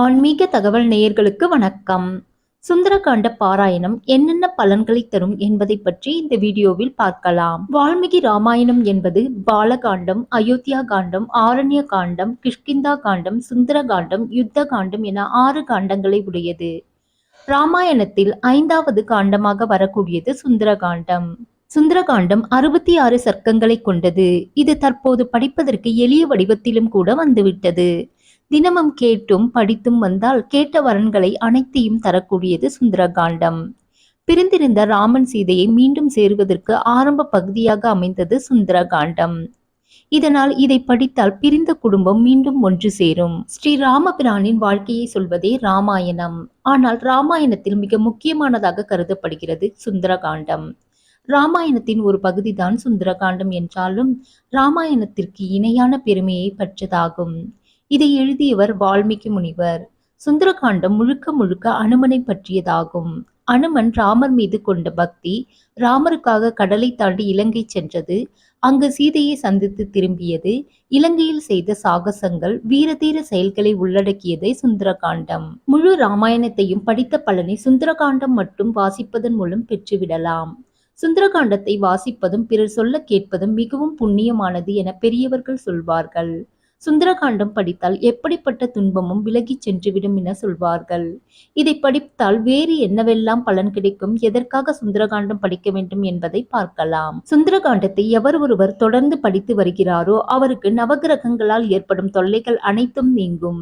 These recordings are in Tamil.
ஆன்மீக தகவல் நேயர்களுக்கு வணக்கம். சுந்தரகாண்ட பாராயணம் என்னென்ன பலன்களை தரும் என்பதை பற்றி இந்த வீடியோவில் பார்க்கலாம். வால்மீகி ராமாயணம் என்பது பாலகாண்டம் அயோத்தியா காண்டம் ஆரண்ய காண்டம் கிஷ்கிந்தா காண்டம் சுந்தர காண்டம் யுத்த காண்டம் என ஆறு காண்டங்களை உடையது. ராமாயணத்தில் ஐந்தாவது காண்டமாக வரக்கூடியது சுந்தரகாண்டம். சுந்தரகாண்டம் அறுபத்தி ஆறு சர்க்கங்களை கொண்டது. இது தற்போது படிப்பதற்கு எளிய வடிவத்திலும் கூட வந்துவிட்டது. தினமும் கேட்டும் படித்தும் வந்தால் கேட்ட வரன்களை அனைத்தையும் தரக்கூடியது சுந்தரகாண்டம். பிரிந்திருந்த ராமன் சீதையை மீண்டும் சேருவதற்கு ஆரம்ப பகுதியாக அமைந்தது சுந்தரகாண்டம். இதனால் இதை படித்தால் பிரிந்த குடும்பம் மீண்டும் ஒன்று சேரும். ஸ்ரீ ராமபிரானின் வாழ்க்கையை சொல்வதே ராமாயணம். ஆனால் ராமாயணத்தில் மிக முக்கியமானதாக கருதப்படுகிறது சுந்தரகாண்டம். ராமாயணத்தின் ஒரு பகுதிதான் சுந்தரகாண்டம் என்றாலும் ராமாயணத்திற்கு இணையான பெருமையை பற்றதாகும். இதை எழுதியவர் வால்மீகி முனிவர். சுந்தரகாண்டம் முழுக்க முழுக்க அனுமனை பற்றியதாகும். அனுமன் ராமர் மீது கொண்ட பக்தி ராமருக்காக கடலை தாண்டி இலங்கை சென்றது. அங்கு சீதையை சந்தித்து திரும்பியது இலங்கையில் செய்த சாகசங்கள் வீரதீர செயல்களை உள்ளடக்கியதை சுந்தரகாண்டம். முழு ராமாயணத்தையும் படித்த பலனை சுந்தரகாண்டம் மட்டும் வாசிப்பதன் மூலம் பெற்றுவிடலாம். சுந்தரகாண்டத்தை வாசிப்பதும் பிறர் சொல்ல கேட்பதும் மிகவும் புண்ணியமானது என பெரியவர்கள் சொல்வார்கள். சுந்தரகாண்டம் படித்தால் எப்படிப்பட்ட துன்பமும் விலகிச் சென்றுவிடும் என சொல்வார்கள். இதை படித்தால் வேறு என்னவெல்லாம் பலன் கிடைக்கும்? எதற்காக சுந்தரகாண்டம் படிக்க வேண்டும் என்பதை பார்க்கலாம். சுந்தரகாண்டத்தை எவர் ஒருவர் தொடர்ந்து படித்து வருகிறாரோ அவருக்கு நவகிரகங்களால் ஏற்படும் தொல்லைகள் அனைத்தும் நீங்கும்.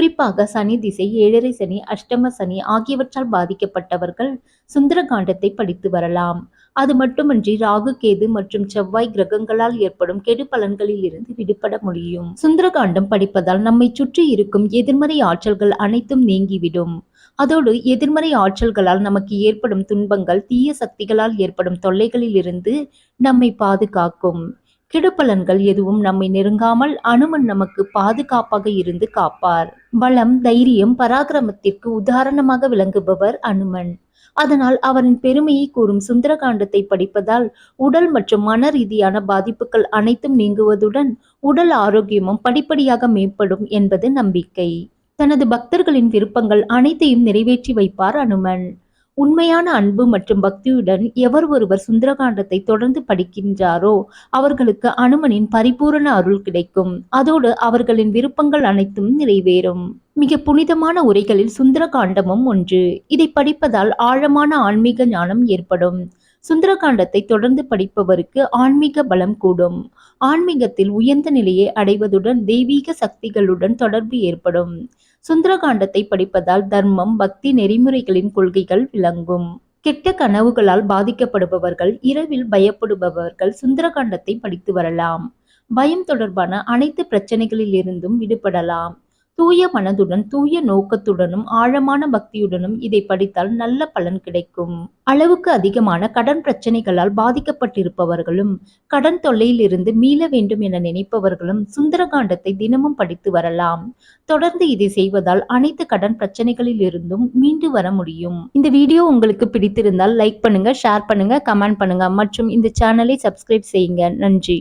குறிப்பாக சனி திசை ஏழரை சனி அஷ்டம சனி ஆகியவற்றால் பாதிக்கப்பட்டவர்கள் சுந்தரகாண்டத்தை படித்து வரலாம். அது மட்டுமன்றி ராகு கேது மற்றும் செவ்வாய் கிரகங்களால் ஏற்படும் கெடு பலன்களில் இருந்து விடுபட முடியும். சுந்தரகாண்டம் படிப்பதால் நம்மை சுற்றி இருக்கும் எதிர்மறை ஆற்றல்கள் அனைத்தும் நீங்கிவிடும். அதோடு எதிர்மறை ஆற்றல்களால் நமக்கு ஏற்படும் துன்பங்கள் தீய சக்திகளால் ஏற்படும் தொல்லைகளில் இருந்து நம்மை பாதுகாக்கும். கெடுபலன்கள் எதுவும் நம்மை நெருங்காமல் அனுமன் நமக்கு பாதுகாப்பாக இருந்து காப்பார். பலம் தைரியம் பராக்கிரமத்திற்கு உதாரணமாக விளங்குபவர் அனுமன். அதனால் அவரின் பெருமையை கூறும் சுந்தரகாண்டத்தை படிப்பதால் உடல் மற்றும் மன ரீதியான பாதிப்புகள் அனைத்தும் நீங்குவதுடன் உடல் ஆரோக்கியமும் படிப்படியாக மேம்படும் என்பது நம்பிக்கை. தனது பக்தர்களின் விருப்பங்கள் அனைத்தையும் நிறைவேற்றி வைப்பார் அனுமன். உண்மையான அன்பு மற்றும் பக்தியுடன் எவர் ஒருவர் சுந்தரகாண்டத்தை தொடர்ந்து படிக்கின்றாரோ அவர்களுக்கு அனுமனின் பரிபூரண அருள் கிடைக்கும். அதோடு அவர்களின் விருப்பங்கள் அனைத்தும் நிறைவேறும். மிக புனிதமான உரைகளில் சுந்தரகாண்டமும் ஒன்று. இதை படிப்பதால் ஆழமான ஆன்மீக ஞானம் ஏற்படும். சுந்தரகாண்டத்தை தொடர்ந்து படிப்பவருக்கு ஆன்மீக பலம் கூடும். ஆன்மீகத்தில் உயர்ந்த நிலையை அடைவதுடன் தெய்வீக சக்திகளுடன் தொடர்பு ஏற்படும். சுந்தரகாண்டத்தை படிப்பதால் தர்மம் பக்தி நெறிமுறைகளின் கொள்கைகள் விளங்கும். கெட்ட கனவுகளால் பாதிக்கப்படுபவர்கள் இரவில் பயப்படுபவர்கள் சுந்தரகாண்டத்தை படித்து வரலாம். பயம் தொடர்பான அனைத்து பிரச்சனைகளில் இருந்தும் விடுபடலாம். தூய மனதுடன் தூய நோக்கத்துடனும் ஆழமான பக்தியுடனும் இதை படித்தால் நல்ல பலன் கிடைக்கும். அளவுக்கு அதிகமான கடன் பிரச்சனைகளால் பாதிக்கப்பட்டிருப்பவர்களும் கடன் தொல்லையிலிருந்து மீள வேண்டும் என நினைப்பவர்களும் சுந்தரகாண்டத்தை தினமும் படித்து வரலாம். தொடர்ந்து இதை செய்வதால் அனைத்து கடன் பிரச்சனைகளிலிருந்தும் மீண்டு வர முடியும். இந்த வீடியோ உங்களுக்கு பிடித்திருந்தால் லைக் பண்ணுங்க ஷேர் பண்ணுங்க கமெண்ட் பண்ணுங்க மற்றும் இந்த சேனலை சப்ஸ்கிரைப் செய்யுங்க. நன்றி.